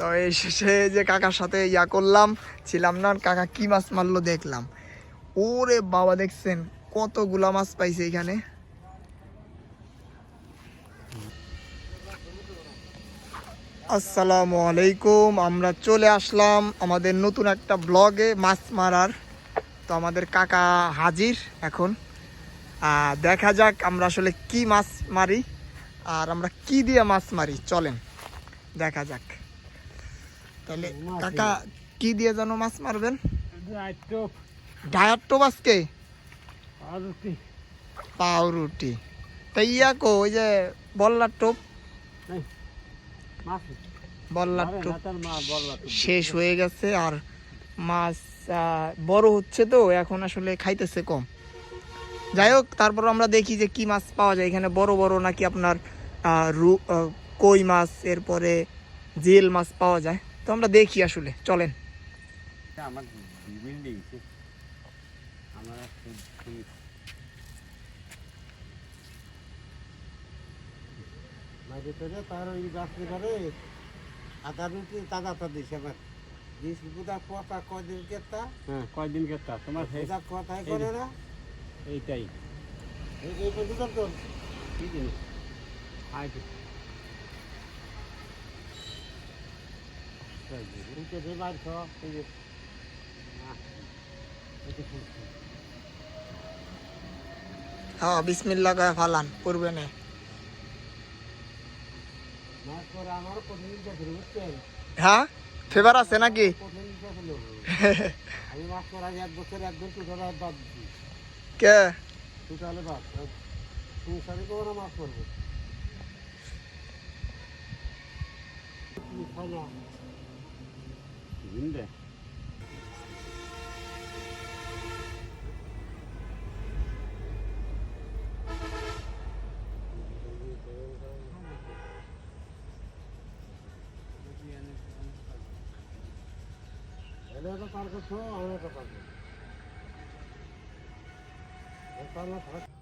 তো এই শেষে যে কাকার সাথে ইয়া করলাম, ছিলাম না, কাকা কি মাছ মারলো দেখলাম। ওরে বাবা, দেখছেন কতগুলা মাছ পাইছে এখানে। আসসালামু আলাইকুম, আমরা চলে আসলাম আমাদের নতুন একটা ব্লগে মাছ মারার। তো আমাদের কাকা হাজির এখন। দেখা যাক আমরা আসলে কি মাছ মারি, আর আমরা কি দিয়ে মাছ মারি, চলেন, দেখা যাক। তাহলে কাকা কি দিয়ে যেন মাছ মারবেন? ডায়ার টোপ। আজকে? পাউরুটি। তা ইয়া কো ওই যে বল্লার টোপ? বল্লার টোপ। শেষ হয়ে গেছে আর মাছ বড় হচ্ছে তো এখন আসলে খাইতেছে কম। যাই হোক তারপর আমরা দেখি যে কি মাছ পাওয়া যায়। এখানে বড় বড় নাকি আপনার রু কই মাছ এরপরে জেল মাছ পাওয়া যায়। আমরা দেখি আসলে চলেন। আমার বিল্ডিং আমার মাঝে তো তার ওই রুটি তাজা তা দিছে আমার দিস বুদা কথা কয়দিন কেতা? হ্যাঁ কয়দিন তোমার কথাই করে না? এইটাই। এই তো কি জিনিস রুটি দিয়ে মার খাওয়া এই যে হ্যাঁ বিসমিল্লা গায়ে ফালান পূর্বে করে দেখে হ্যাঁ ফেভার আছে নাকি? আমি মাছ করার আগে এক বছর একদিন টুটালে বাদ দিচ্ছি কে টুটালে বাদ তুমি সাথে কেউ না মাছ করব খানা জিন্দে এলে তো পার করছ আমরা পারব পারলে